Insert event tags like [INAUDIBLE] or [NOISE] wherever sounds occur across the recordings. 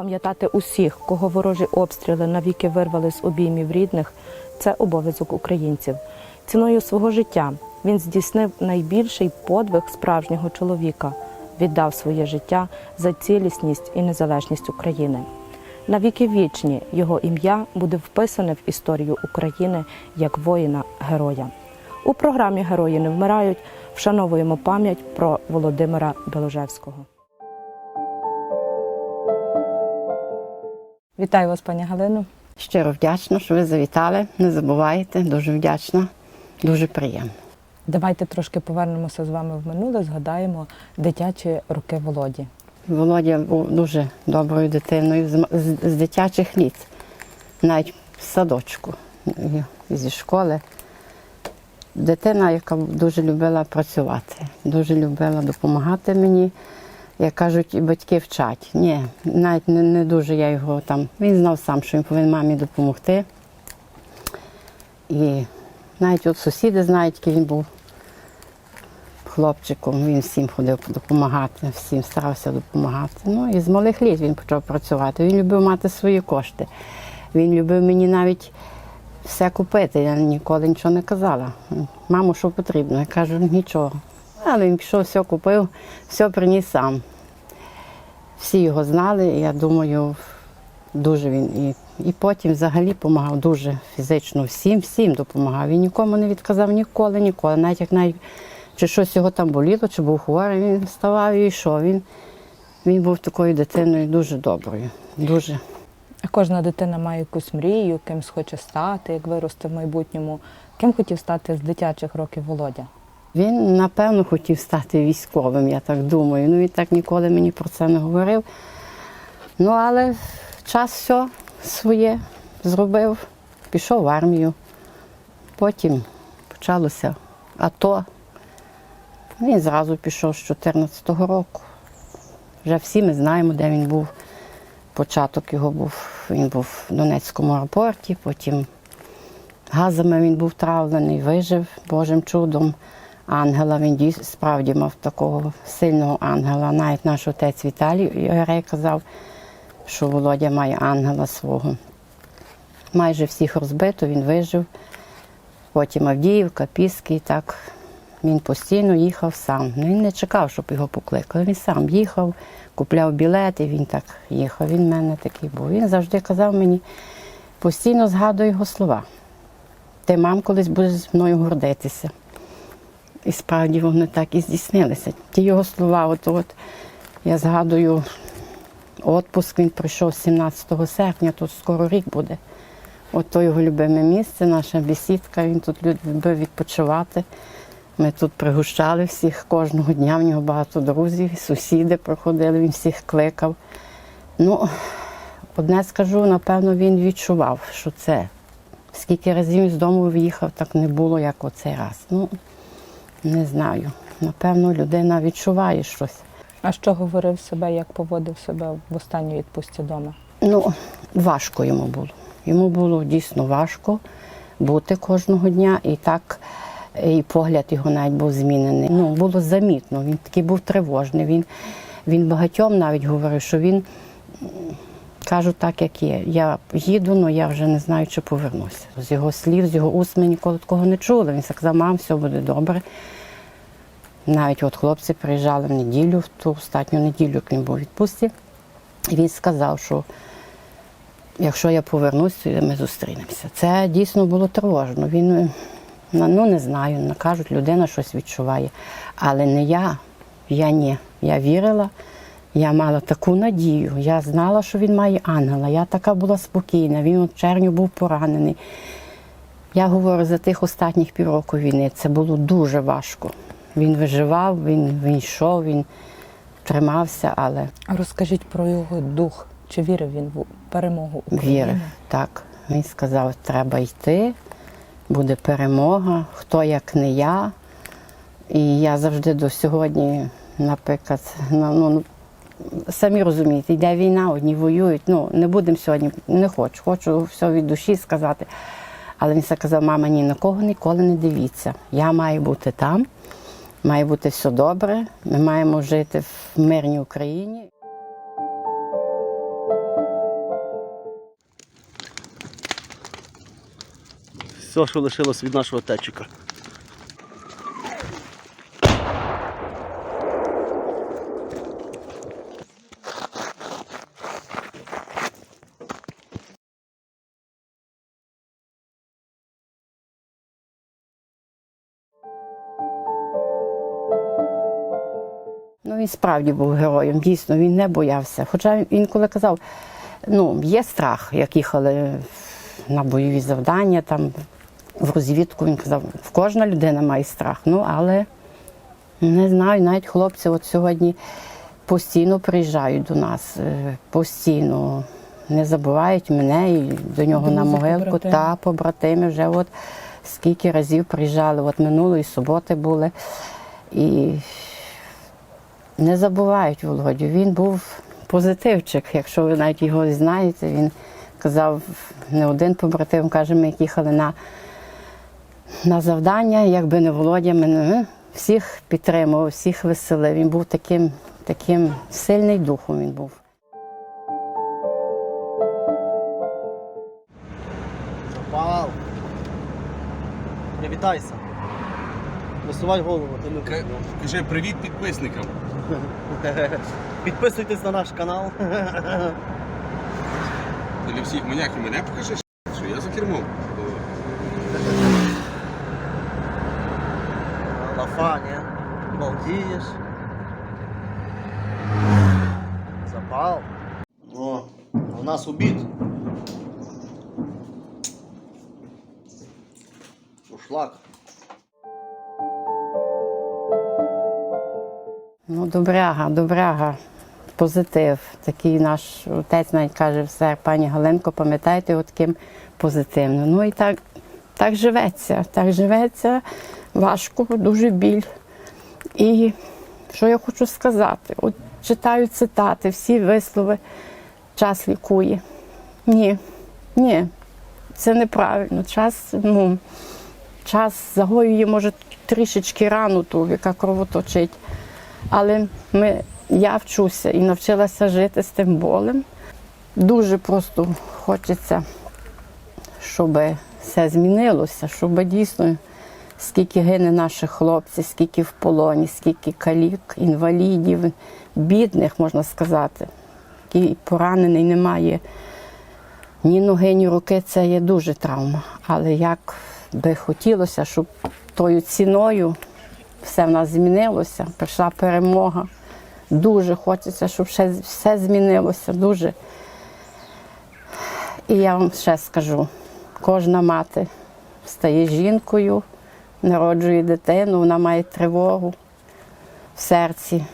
Пам'ятати усіх, кого ворожі обстріли навіки вирвали з обіймів рідних, це обов'язок українців. Ціною свого життя він здійснив найбільший подвиг справжнього чоловіка, віддав своє життя за цілісність і незалежність України. Навіки вічні його ім'я буде вписане в історію України як воїна-героя. У програмі Герої не вмирають вшановуємо пам'ять про Володимира Беложевського. Вітаю вас, пані Галино. Щиро вдячна, що ви завітали. Не забувайте, дуже вдячна, дуже приємно. Давайте трошки повернемося з вами в минуле, згадаємо дитячі роки Володі. Володя був дуже доброю дитиною з, з, з дитячих літ, навіть з садочку зі школи. Дитина, яка дуже любила працювати, дуже любила допомагати мені. Як кажуть, батьки вчать. Ні, навіть не, не дуже я його там. Він знав сам, що він повинен мамі допомогти. І навіть от сусіди знають, який він був хлопчиком, він всім ходив допомагати, всім старався допомагати. Ну і з малих літ він почав працювати. Він любив мати свої кошти. Він любив мені навіть все купити. Я ніколи нічого не казала. Мамо, що потрібно? Я кажу, нічого. Але він пішов, все купив, все приніс сам. Всі його знали, я думаю, дуже він і, і потім взагалі допомагав дуже фізично всім, всім допомагав. Він нікому не відказав ніколи, ніколи. Навіть як навіть чи щось його там боліло, чи був хворий, він вставав і йшов. Він, він був такою дитиною дуже доброю. Дуже. Кожна дитина має якусь мрію, кимсь хоче стати, як виросте в майбутньому. Ким хотів стати з дитячих років Володя? Він, напевно, хотів стати військовим, я так думаю. Ну, він так ніколи мені про це не говорив. Ну, але час все своє зробив, пішов в армію. Потім почалося АТО. Він зразу пішов з 14-го року. Вже всі ми знаємо, де він був. Початок його був, він був в Донецькому аеропорті, потім газами він був травлений, вижив Божим чудом. Ангела він справді мав такого сильного ангела. Навіть наш отець Віталій Ярей казав, що Володя має ангела свого. Майже всіх розбито, він вижив. Потім Авдіївка, Піски, і так він постійно їхав сам. Ну, Він не чекав, щоб його покликали. Він сам їхав, купляв білети, він так їхав. Він в мене такий був. Він завжди казав мені, постійно згадую його слова. Ти, мам, колись будеш з мною гордитися. І справді вони так і здійснилися. Ті його слова, от, от я згадую, отпуск він прийшов 17 серпня, тут скоро рік буде. От то його любиме місце, наша бесідка, він тут любив відпочивати. Ми тут пригощали всіх кожного дня, в нього багато друзів, сусіди проходили, він всіх кликав. Ну, одне скажу, напевно, він відчував, що це. Скільки разів з дому виїхав, так не було, як оцей раз. Ну, не знаю. Напевно, людина відчуває щось. А що говорив себе, як поводив себе в останній відпустці вдома? Ну, важко йому було. Йому було дійсно важко бути кожного дня, і так і погляд його навіть був змінений. Ну, було замітно. Він такий був тривожний. Він, він багатьом навіть говорив, що він кажу так, як є. Я їду, але я вже не знаю, чи повернуся. З його слів, з його уст ми ніколи такого не чули. Він сказав, мам, все буде добре. Навіть от хлопці приїжджали в неділю, в ту останню неділю, як він був у відпустці. І він сказав, що якщо я повернусь, то ми зустрінемося. Це дійсно було тривожно. Він, ну ну, не знаю, ну, кажуть, людина щось відчуває. Але не я, я ні. Я вірила, я мала таку надію. Я знала, що він має ангела. Я така була спокійна. Він от в червні був поранений. Я говорю за тих останніх півроку війни. Це було дуже важко. Він виживав, він, він йшов, він тримався, але розкажіть про його дух. Чи вірив він в перемогу України? Вірив, так. Він сказав, треба йти, буде перемога, хто як не я. І я завжди до сьогодні, наприклад, ну, самі розумієте, йде війна, одні воюють. Ну, не будемо сьогодні, не хочу, хочу все від душі сказати. Але він сказав, мама, ні на кого ніколи не дивіться. Я маю бути там, має бути все добре. Ми маємо жити в мирній Україні. Все, що лишилось від нашого течіка. Він справді був героєм, дійсно, він не боявся. Хоча він інколи казав, ну, є страх, як їхали на бойові завдання, там, в розвідку, він казав, кожна людина має страх. Ну, але не знаю, навіть хлопці от сьогодні постійно приїжджають до нас, е, постійно не забувають мене і до нього на могилку. побратими. Та побратими вже от скільки разів приїжджали. От минулої суботи були. І не забувають Володю. Він був позитивчик, якщо ви навіть його знаєте. Він казав, не один побратим, каже, ми їхали на, на завдання, якби не Володя, ми не- всіх підтримував, всіх веселив. Він був таким, таким сильний духом він був. Запал. Привітайся. Висувай голову, ти любиш. Кажи привіт підписникам. [LAUGHS] Підписуйтесь на наш канал. Для всіх маньяків мене покажи, що я за кермом. На фані. Балдієш. Запал. О, у нас обід. Ушлак. Добряга, добряга, позитив. Такий наш отець навіть каже все, пані Галенко, пам'ятаєте, от таким позитивним. Ну і так, так живеться, так живеться, важко, дуже біль. І що я хочу сказати? От читаю цитати, всі вислови, час лікує. Ні, ні, це неправильно. Час, ну, час загоює, може, трішечки рану ту, яка кровоточить. Але ми, я вчуся і навчилася жити з тим болем. Дуже просто хочеться, щоб все змінилося, щоб дійсно скільки гине наших хлопців, скільки в полоні, скільки калік, інвалідів, бідних, можна сказати, який поранений немає ні ноги, ні руки, це є дуже травма. Але як би хотілося, щоб тою ціною все в нас змінилося, прийшла перемога. Дуже хочеться, щоб ще все змінилося. Дуже. І я вам ще скажу: кожна мати стає жінкою, народжує дитину, вона має тривогу в серці.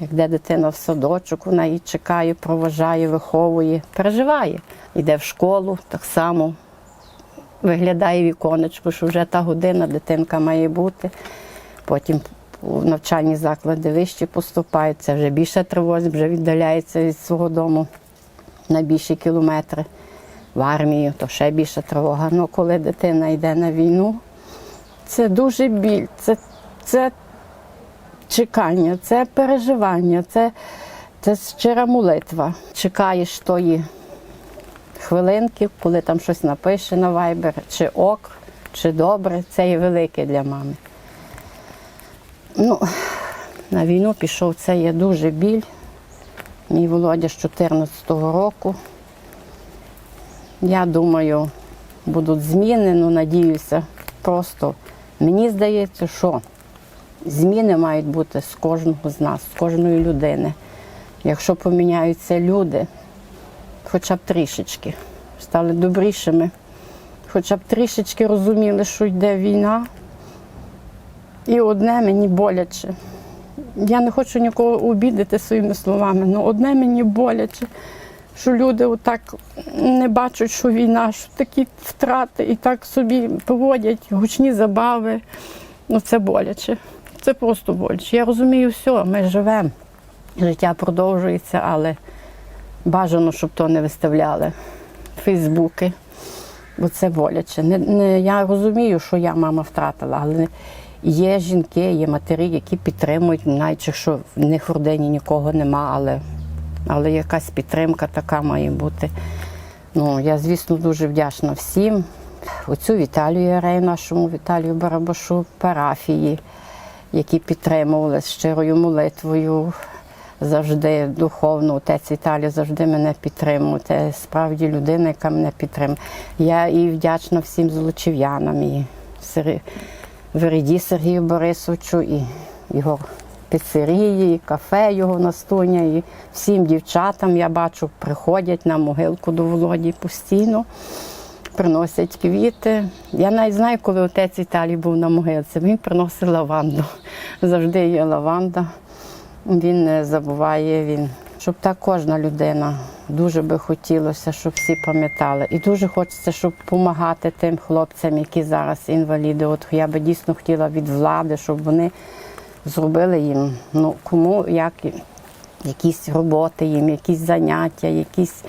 Як де дитина в садочок, вона її чекає, проважає, виховує, переживає. Йде в школу так само, виглядає віконечко, що вже та година дитинка має бути. Потім у навчальні заклади вищі поступають, це вже більше тривозі, вже віддаляється від свого дому на більші кілометри. В армію, то ще більша тривога. Ну, коли дитина йде на війну, це дуже біль, це, це чекання, це переживання, це, це щира молитва. Чекаєш тої хвилинки, коли там щось напише на Viber, чи ок, чи добре, це є велике для мами. Ну, на війну пішов, це є дуже біль. Мій Володя з 14-го року. Я думаю, будуть зміни, ну надіюся. Просто мені здається, що зміни мають бути з кожного з нас, з кожної людини. Якщо поміняються люди, хоча б трішечки, стали добрішими, хоча б трішечки розуміли, що йде війна. І одне мені боляче. Я не хочу нікого обідати своїми словами, але одне мені боляче, що люди отак не бачать, що війна, що такі втрати і так собі поводять гучні забави. Ну це боляче. Це просто боляче. Я розумію все, ми живемо, життя продовжується, але бажано, щоб то не виставляли Фейсбуки, бо це боляче. Не, не, я розумію, що я мама втратила, але є жінки, є матері, які підтримують, навіть якщо в них в родині нікого нема, але, але якась підтримка така має бути. Ну, я, звісно, дуже вдячна всім, оцю Віталію Єрею, нашому Віталію Барабашу, парафії, які підтримували щирою молитвою. Завжди духовно, отець Віталій завжди мене підтримує. Це справді людина, яка мене підтримує. Я і вдячна всім золочів'янам, і Вереді Сергію Борисовичу, і його піцерії, і кафе його настояння, і всім дівчатам я бачу, приходять на могилку до Володі постійно, приносять квіти. Я навіть знаю, коли отець Віталій був на могилці, він приносив лаванду. [LAUGHS] Завжди є лаванда. Він не забуває, він, щоб так кожна людина дуже би хотілося, щоб всі пам'ятали. І дуже хочеться, щоб допомагати тим хлопцям, які зараз інваліди. От я би дійсно хотіла від влади, щоб вони зробили їм, ну кому як якісь роботи їм, якісь заняття, якісь,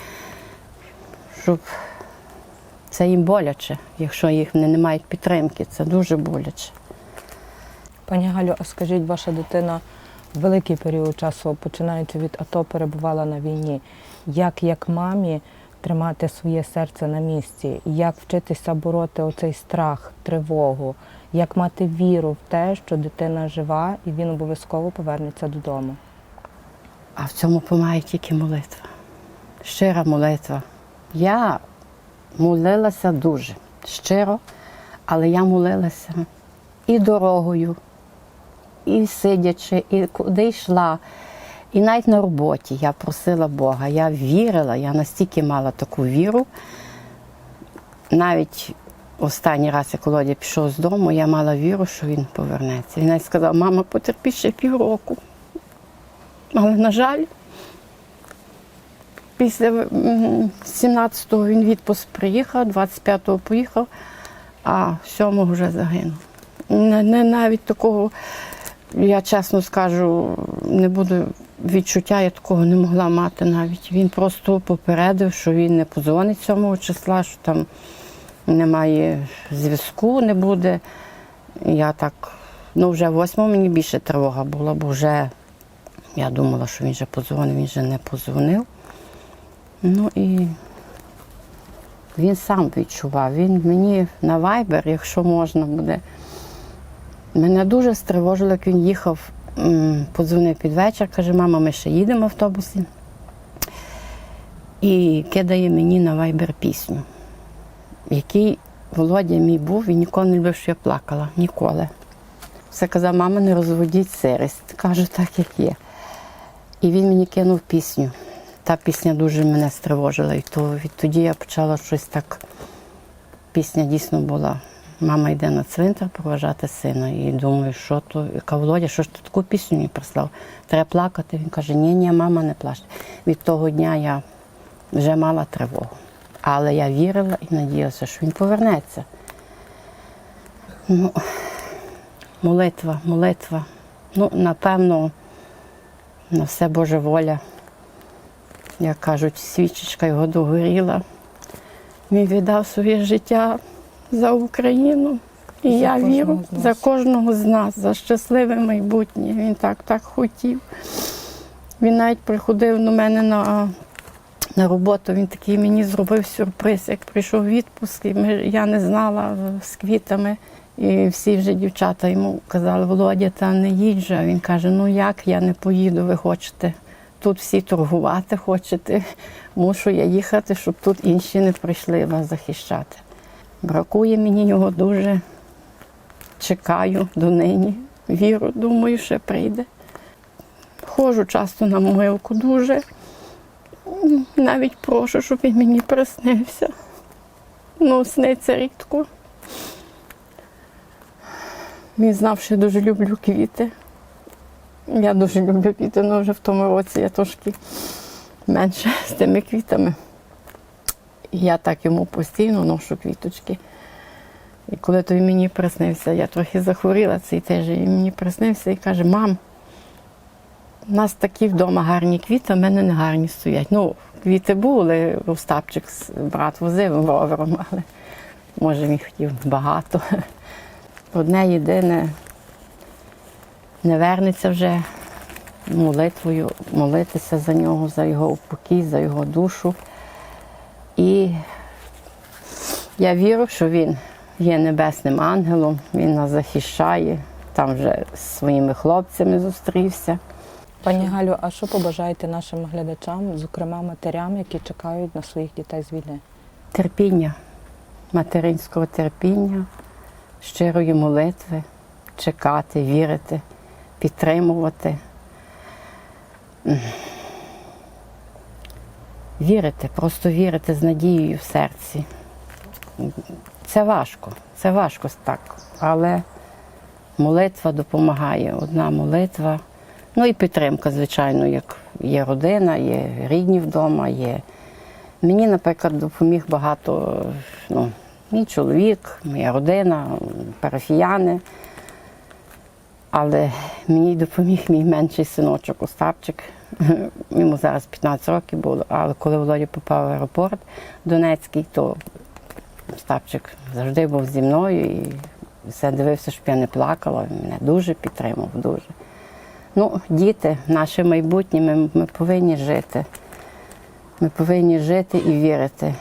щоб це їм боляче, якщо їх не, мають підтримки, це дуже боляче. Пані Галю, а скажіть, ваша дитина великий період часу, починаючи від АТО, перебувала на війні. Як як мамі тримати своє серце на місці? Як вчитися бороти оцей страх, тривогу? Як мати віру в те, що дитина жива і він обов'язково повернеться додому? А в цьому допомагає тільки молитва. Щира молитва. Я молилася дуже щиро, але я молилася і дорогою, і сидячи, і куди йшла. І навіть на роботі я просила Бога. Я вірила, я настільки мала таку віру. Навіть останній раз, як Володя пішов з дому, я мала віру, що він повернеться. Він навіть сказав, мама, потерпи ще півроку. Але, на жаль, після 17-го він відпуск приїхав, 25-го поїхав, а 7-го вже загинув. Не, не навіть такого, я чесно скажу, не буду відчуття, я такого не могла мати навіть. Він просто попередив, що він не подзвонить 7 числа, що там немає зв'язку, не буде. Я так, ну вже 8 мені більше тривога була, бо вже я думала, що він вже подзвонив, він вже не подзвонив. Ну і він сам відчував. Він мені на вайбер, якщо можна буде. Мене дуже стривожило, як він їхав, подзвонив під вечір, каже, мама, ми ще їдемо в автобусі. І кидає мені на вайбер пісню, який Володя мій був, він ніколи не любив, що я плакала. Ніколи. Все казав, мама, не розводіть сирость. Кажу, так як є. І він мені кинув пісню. Та пісня дуже мене стривожила. І то відтоді я почала щось так. Пісня дійсно була. Мама йде на цвинтар проважати сина. І думаю, що то. Яка Володя, що ж ти таку пісню мені прислав? Треба плакати. Він каже, ні, ні, мама не плаче. Від того дня я вже мала тривогу. Але я вірила і надіялася, що він повернеться. Ну, молитва, молитва. Ну, напевно, на все Божа воля. Як кажуть, свічечка його догоріла. Він віддав своє життя за Україну. І За я вірю за кожного з нас, за щасливе майбутнє. Він так так хотів. Він навіть приходив до мене на, на роботу. Він такий мені зробив сюрприз, як прийшов відпуск. І ми, я не знала е, з квітами. І всі вже дівчата йому казали, Володя, та не їдь же. Він каже: ну як я не поїду, ви хочете тут всі торгувати хочете. Мушу я їхати, щоб тут інші не прийшли вас захищати. Бракує мені його дуже. Чекаю донині. Віру, думаю, ще прийде. Ходжу часто на могилку дуже. Навіть прошу, щоб він мені приснився. Ну, сниться рідко. Він знав, що я дуже люблю квіти. Я дуже люблю квіти, але вже в тому році я трошки менше з тими квітами. Я так йому постійно ношу квіточки. І коли той мені приснився, я трохи захворіла цей тиждень, і мені приснився і каже, мам, у нас такі вдома гарні квіти, а в мене не гарні стоять. Ну, квіти були, Остапчик, брат возив ровером, але може він хотів багато. Одне єдине, не вернеться вже молитвою, молитися за нього, за його упокій, за його душу. І Я вірю, що він є небесним ангелом, він нас захищає, там вже з своїми хлопцями зустрівся. Пані Галю, а що побажаєте нашим глядачам, зокрема матерям, які чекають на своїх дітей з війни? Терпіння, материнського терпіння, щирої молитви, чекати, вірити, підтримувати. Вірити, просто вірити з надією в серці. Це важко, це важко так, але молитва допомагає. Одна молитва. Ну і підтримка, звичайно, як є родина, є рідні вдома, є Мені, наприклад, допоміг багато ну, мій чоловік, моя родина, парафіяни. Але мені допоміг мій менший синочок Остапчик. Йому зараз 15 років було. Але коли Володя попав в аеропорт Донецький, то Остапчик завжди був зі мною і все дивився, щоб я не плакала. Він мене дуже підтримав, дуже. Ну, діти, наше майбутнє, ми, ми повинні жити. Ми повинні жити і вірити.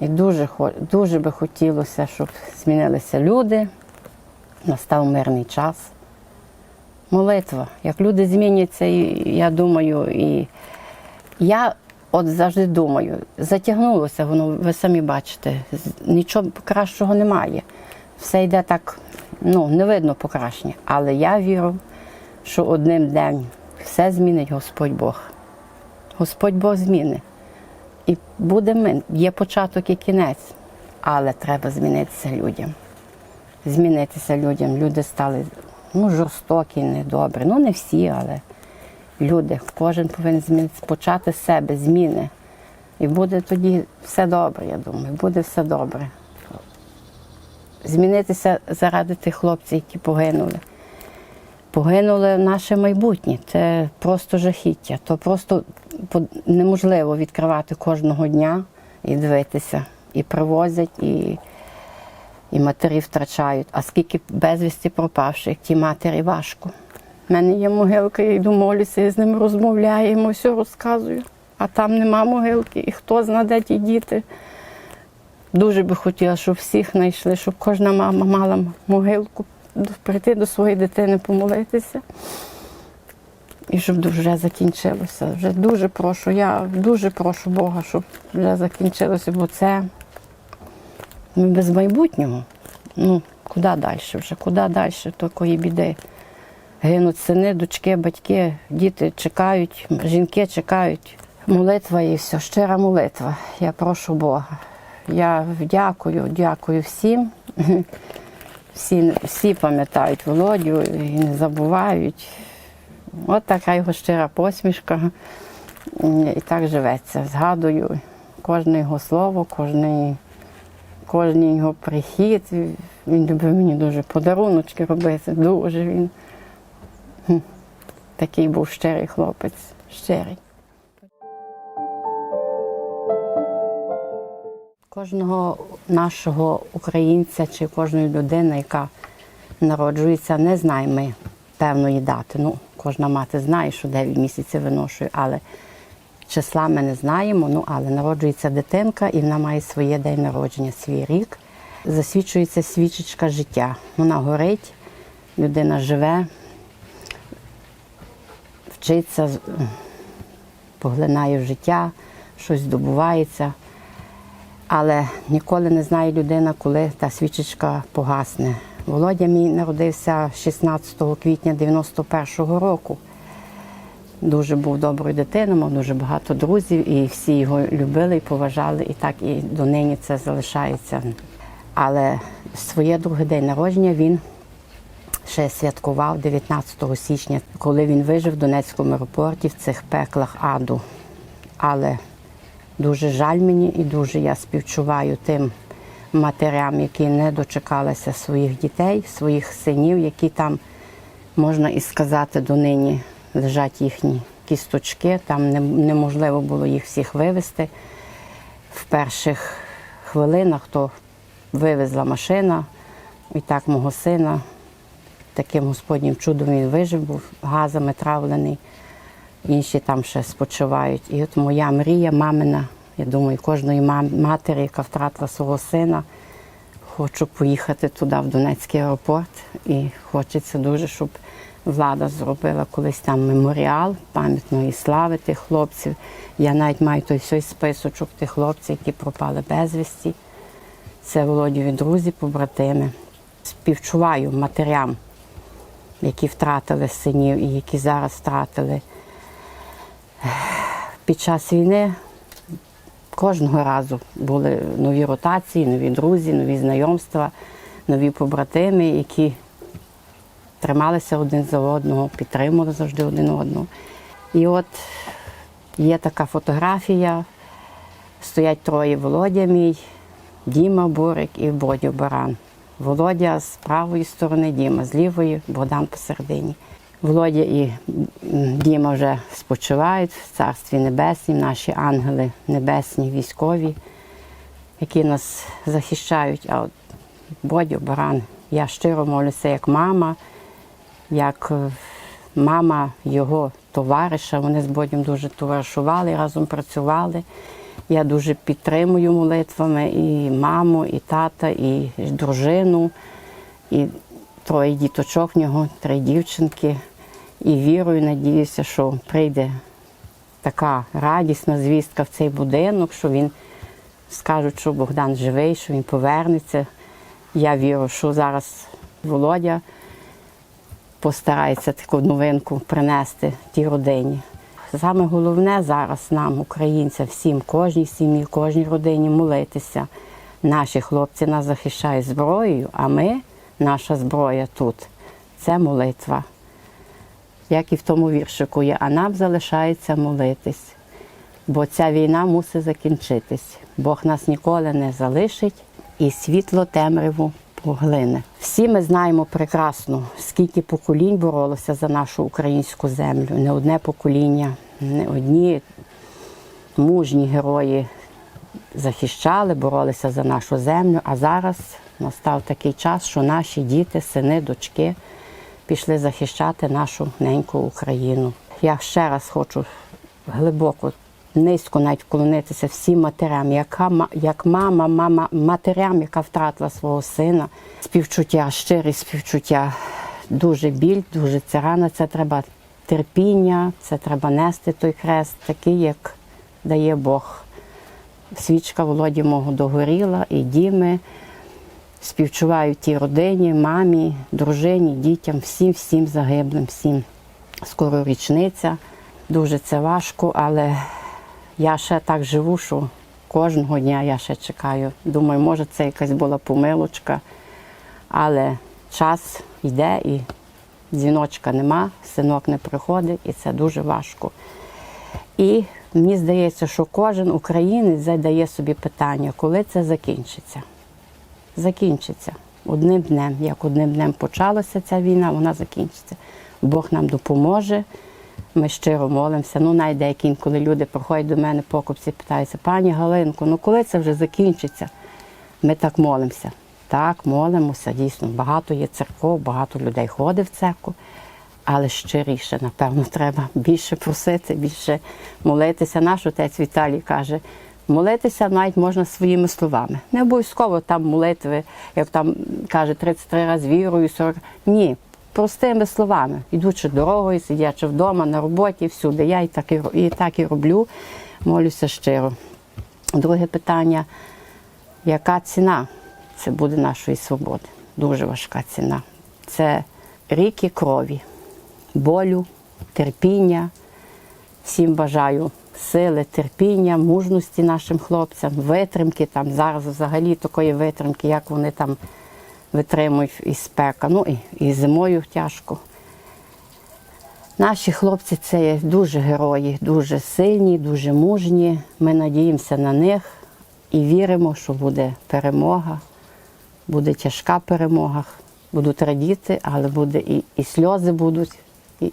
І дуже, дуже би хотілося, щоб змінилися люди, настав мирний час. Молитва. Як люди зміняться, я думаю, і я от завжди думаю, затягнулося воно, ви самі бачите, нічого кращого немає. Все йде так, ну, не видно покращення. Але я вірю, що одним днем все змінить Господь Бог. Господь Бог змінить. І буде мир. Є початок і кінець, але треба змінитися людям. Змінитися людям. Люди стали ну, жорстокі, недобрі. Ну, не всі, але люди. Кожен повинен змінитися, почати з себе, зміни. І буде тоді все добре, я думаю, буде все добре. Змінитися заради тих хлопців, які погинули. Погинули наше майбутнє. Це просто жахіття. То просто неможливо відкривати кожного дня і дивитися. І привозять, і, і матері втрачають. А скільки безвісті пропавших, ті матері важко. У мене є могилка, я йду молюся, я з ним розмовляю, йому все розказую. А там нема могилки, і хто знає, де ті діти. Дуже би хотіла, щоб всіх знайшли, щоб кожна мама мала могилку, прийти до своєї дитини, помолитися. І щоб вже закінчилося. Вже дуже прошу, я дуже прошу Бога, щоб вже закінчилося, бо це ми без майбутнього. Ну, куди далі вже, куди далі такої біди. Гинуть сини, дочки, батьки, діти чекають, жінки чекають. Молитва і все, щира молитва. Я прошу Бога. Я дякую, дякую всім. [LAUGHS] Всі, всі пам'ятають Володю і не забувають. От така його щира посмішка. І так живеться. Згадую кожне його слово, кожний, кожний його прихід. Він любив мені дуже подаруночки робити. Дуже він такий був щирий хлопець, щирий. Кожного нашого українця чи кожної людини, яка народжується, не знаємо певної дати. Ну, кожна мати знає, що 9 місяців виношує, але числа ми не знаємо. Ну, але народжується дитинка і вона має своє день народження, свій рік. Засвічується свічечка життя. Вона горить, людина живе, вчиться, поглинає життя, щось здобувається. Але ніколи не знає людина, коли та свічечка погасне. Володя мій народився 16 квітня 91-го року. Дуже був доброю дитиною, мав дуже багато друзів, і всі його любили і поважали, і так і донині це залишається. Але своє друге день народження він ще святкував 19 січня, коли він вижив в Донецькому аеропорті в цих пеклах аду. Але Дуже жаль мені і дуже я співчуваю тим матерям, які не дочекалися своїх дітей, своїх синів, які там, можна і сказати, донині лежать їхні кісточки. Там неможливо було їх всіх вивезти. В перших хвилинах то вивезла машина, і так мого сина таким господнім чудом він вижив, був газами травлений інші там ще спочивають. І от моя мрія, мамина, я думаю, кожної матері, яка втратила свого сина, хочу поїхати туди, в Донецький аеропорт. І хочеться дуже, щоб влада зробила колись там меморіал пам'ятної слави тих хлопців. Я навіть маю той всій списочок тих хлопців, які пропали безвісті. Це Володіві друзі, побратими. Співчуваю матерям, які втратили синів і які зараз втратили. Під час війни кожного разу були нові ротації, нові друзі, нові знайомства, нові побратими, які трималися один за одного, підтримували завжди один одного. І от є така фотографія, стоять троє Володя мій, Діма Бурик і Бодя Баран. Володя з правої сторони, Діма з лівої, Богдан посередині. Володя і Діма вже спочивають в царстві небесній, наші ангели небесні, військові, які нас захищають. А от Бодя Баран, я щиро молюся як мама, як е, мама його товариша. Вони з Бодем дуже товаришували, разом працювали. Я дуже підтримую молитвами і маму, і тата, і дружину, і троє діточок в нього, три дівчинки. І вірую, надіюся, що прийде така радісна звістка в цей будинок, що він скажуть, що Богдан живий, що він повернеться. Я вірю, що зараз Володя постарається таку новинку принести тій родині. Саме головне зараз нам, українцям, всім, кожній сім'ї, кожній родині молитися. Наші хлопці нас захищають зброєю, а ми, наша зброя тут це молитва. Як і в тому віршику є, а нам залишається молитись, бо ця війна мусить закінчитись. Бог нас ніколи не залишить і світло темряву поглине. Всі ми знаємо прекрасно, скільки поколінь боролося за нашу українську землю. Не одне покоління, не одні мужні герої захищали, боролися за нашу землю. А зараз настав такий час, що наші діти, сини, дочки пішли захищати нашу неньку Україну. Я ще раз хочу глибоко, низько навіть вклонитися всім матерям, яка як мама, мама матерям, яка втратила свого сина. Співчуття, щирі співчуття, дуже біль, дуже ця рана. Це треба терпіння, це треба нести той хрест, такий, як дає Бог. Свічка Володі мого догоріла, і діми. Співчуваю тій родині, мамі, дружині, дітям, всім, всім загиблим, всім. Скоро річниця. Дуже це важко, але я ще так живу, що кожного дня я ще чекаю. Думаю, може, це якась була помилочка, але час йде і дзвіночка нема, синок не приходить, і це дуже важко. І мені здається, що кожен українець задає собі питання, коли це закінчиться закінчиться одним днем. Як одним днем почалася ця війна, вона закінчиться. Бог нам допоможе. Ми щиро молимося. Ну, навіть деякі, коли люди приходять до мене, покупці питаються, пані Галинко, ну коли це вже закінчиться? Ми так молимося. Так, молимося, дійсно. Багато є церков, багато людей ходить в церкву, але щиріше, напевно, треба більше просити, більше молитися. Наш отець Віталій каже, молитися навіть можна своїми словами. Не обов'язково там молитви, як там каже, 33 рази вірую, 40. Ні, простими словами, йдучи дорогою, сидячи вдома, на роботі, всюди. Я і так і, і так і роблю, молюся щиро. Друге питання, яка ціна це буде нашої свободи? Дуже важка ціна. Це ріки крові, болю, терпіння. Всім бажаю сили, терпіння, мужності нашим хлопцям, витримки там зараз взагалі такої витримки, як вони там витримують і спека. Ну і, і зимою тяжко. Наші хлопці це дуже герої, дуже сильні, дуже мужні. Ми надіємося на них і віримо, що буде перемога, буде тяжка перемога. Будуть радіти, але буде і, і сльози будуть, і,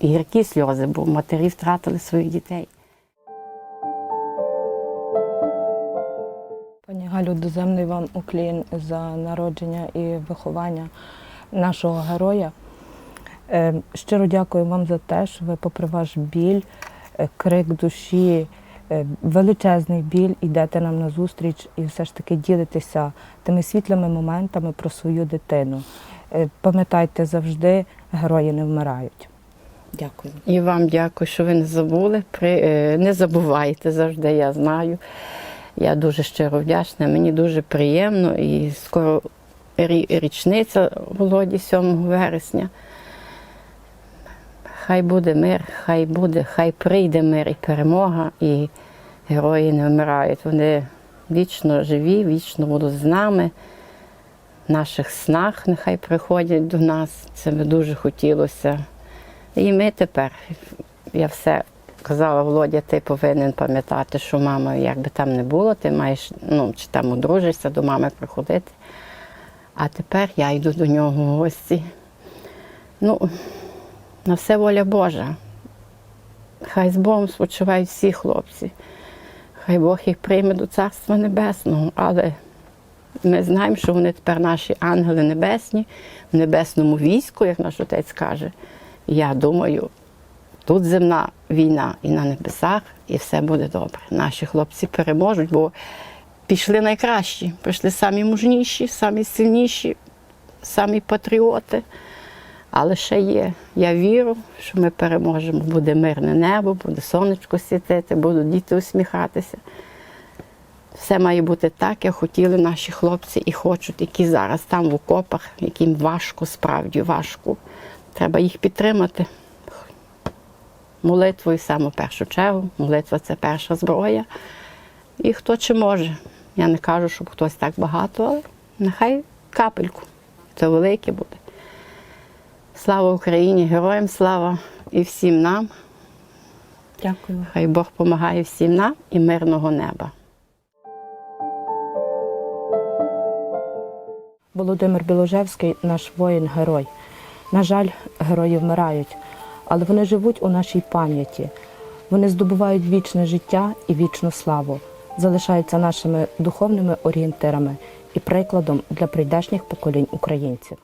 і гіркі сльози, бо матері втратили своїх дітей. Галю, доземний вам уклін за народження і виховання нашого героя. Е, Щиро дякую вам за те, що ви, попри ваш біль, е, крик душі, е, величезний біль, йдете нам на зустріч і все ж таки ділитеся тими світлими моментами про свою дитину. Пам'ятайте завжди, герої не вмирають. Дякую. І вам дякую, що ви не забули. Не забувайте завжди, я знаю. Я дуже щиро вдячна, мені дуже приємно і скоро річниця Володі 7 вересня. Хай буде мир, хай буде, хай прийде мир і перемога, і герої не вмирають. Вони вічно живі, вічно будуть з нами. В наших снах нехай приходять до нас. Це би дуже хотілося. І ми тепер, я все казала, Володя, ти повинен пам'ятати, що мама, як би там не було, ти маєш, ну, чи там одружишся, до мами приходити. А тепер я йду до нього в гості. Ну, на все воля Божа. Хай з Богом спочивають всі хлопці. Хай Бог їх прийме до Царства Небесного, але ми знаємо, що вони тепер наші ангели небесні, в небесному війську, як наш отець каже. Я думаю, тут земна війна і на небесах, і все буде добре. Наші хлопці переможуть, бо пішли найкращі, прийшли самі мужніші, самі сильніші, самі патріоти. Але ще є. Я вірю, що ми переможемо. Буде мирне небо, буде сонечко світити, будуть діти усміхатися. Все має бути так, як хотіли наші хлопці і хочуть, які зараз там в окопах, яким важко, справді важко. Треба їх підтримати. Молитвою саме в першу чергу. Молитва це перша зброя. І хто чи може. Я не кажу, щоб хтось так багато, але нехай капельку. Це велике буде. Слава Україні, героям слава і всім нам. Дякую. Хай Бог допомагає всім нам і мирного неба. Володимир Біложевський наш воїн-герой. На жаль, герої вмирають, але вони живуть у нашій пам'яті. Вони здобувають вічне життя і вічну славу, залишаються нашими духовними орієнтирами і прикладом для прийдешніх поколінь українців.